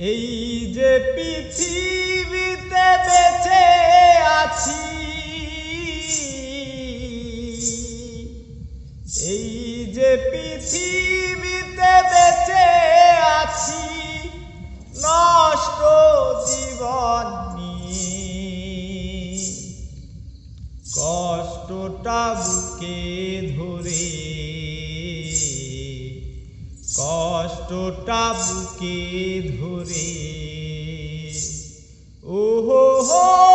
এই যে পৃথিবীতে বেঁচে আছি, এই যে পৃথিবীতে বেঁচে আছি, নষ্ট জীবন কষ্টটা বুকে ধরে কষ্টটা বুকে ধরে। ওহো হো।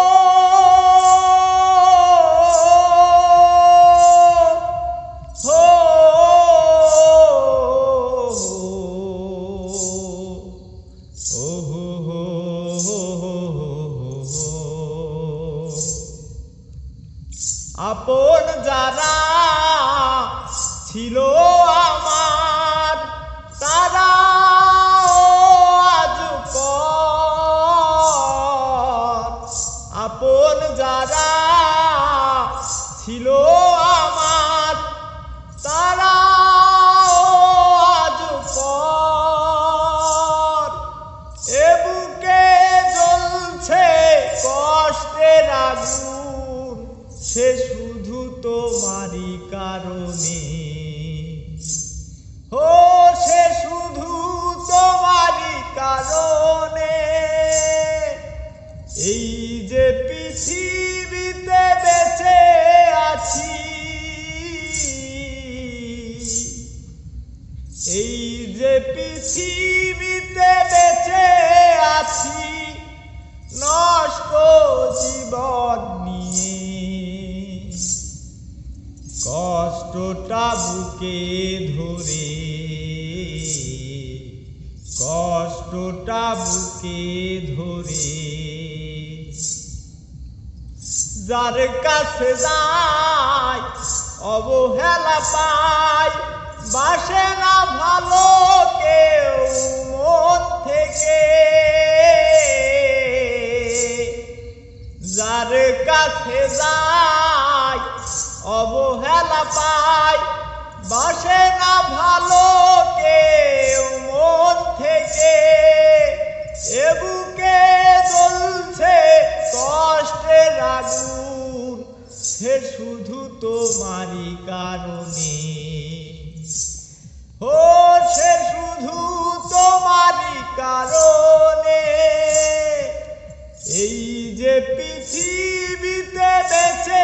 আপন যারা ছিল ছিল আমার তারা আজ এ বুকে জ্বলছে কষ্টের আগুন, সে শুধু তোমারই কারণে। ও, সে শুধু তোমারই কারণে। এই যে বেঁচে এই যে পৃথিবীতে বেঁচে আছি, নষ্ট জীবন নিয়ে। কষ্টটা বুকে ধরে, কষ্টটা বুকে ধরে। যার কাছে যাই অবহেলা পাই বাসে না ভালো কেউ মন থেকে। যার কাছে যাই অবহেলা পাই বাসে না ভালো কেউ মন থেকে। এ বুকে জ্বলছে কষ্টের আগুন। সে শুধু তোমারই কারণে। ও সে শুধু তোমারই কারণে। এই যে পৃথিবীতে বেঁচে